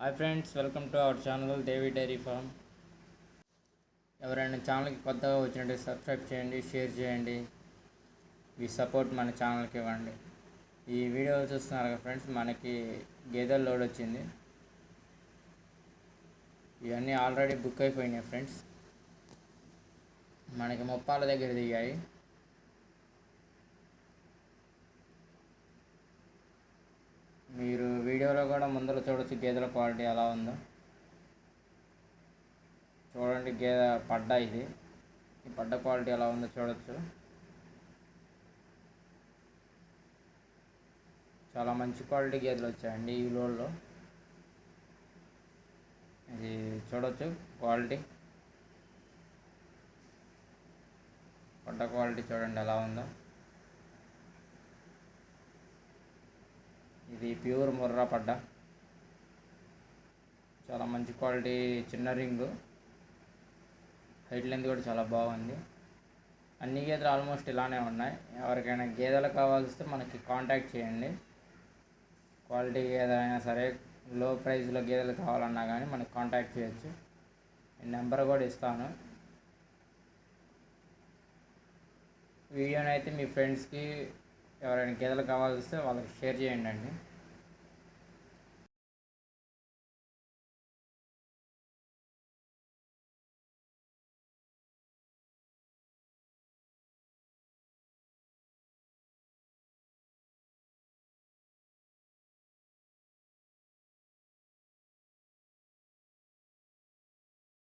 Hi friends welcome to our channel Devi diary farm ఎవరైనా ఛానల్కి కొత్తగా వచ్చినట్టు సబ్స్క్రైబ్ చేయండి షేర్ చేయండి. మీ సపోర్ట్ మన ఛానల్కి ఇవ్వండి. ఈ వీడియో చూస్తున్నారు కదా ఫ్రెండ్స్ మనకి గేదెల లోడ్ వచ్చింది. ఇవన్నీ ఆల్రెడీ బుక్ అయిపోయినాయి ఫ్రెండ్స్ మనకి ముప్పాల దగ్గర దిగాయి. ముందర చూడొచ్చు గేదెల క్వాలిటీ ఎలా ఉందో. చూడండి గేదె పడ్డ ఇది. ఈ పడ్డ క్వాలిటీ ఎలా ఉందో చూడొచ్చు. చాలా మంచి క్వాలిటీ గేదెలు వచ్చాయండి ఈ లోడ్లో ఇది చూడొచ్చు క్వాలిటీ. పడ్డ క్వాలిటీ చూడండి ఎలా ఉందో. ఇది ప్యూర్ ముర్రా పడ్డ. చాలా మంచి క్వాలిటీ చిన్న రింగు. హైట్ లెంత్ కూడా చాలా బాగుంది. అన్ని గేదెలు ఆల్మోస్ట్ ఇలానే ఉన్నాయి. ఎవరికైనా గేదెలు కావాల్స్తే మనకి కాంటాక్ట్ చేయండి. క్వాలిటీ గేదె అయినా సరే లో ప్రైస్లో గేదెలు కావాలన్నా కానీ మనకి కాంటాక్ట్ చేయొచ్చు. నేను నెంబర్ కూడా ఇస్తాను. వీడియోని అయితే మీ ఫ్రెండ్స్కి ఎవరైనా గేదెలు కావాల్సి వస్తే వాళ్ళకి షేర్ చేయండి అండి.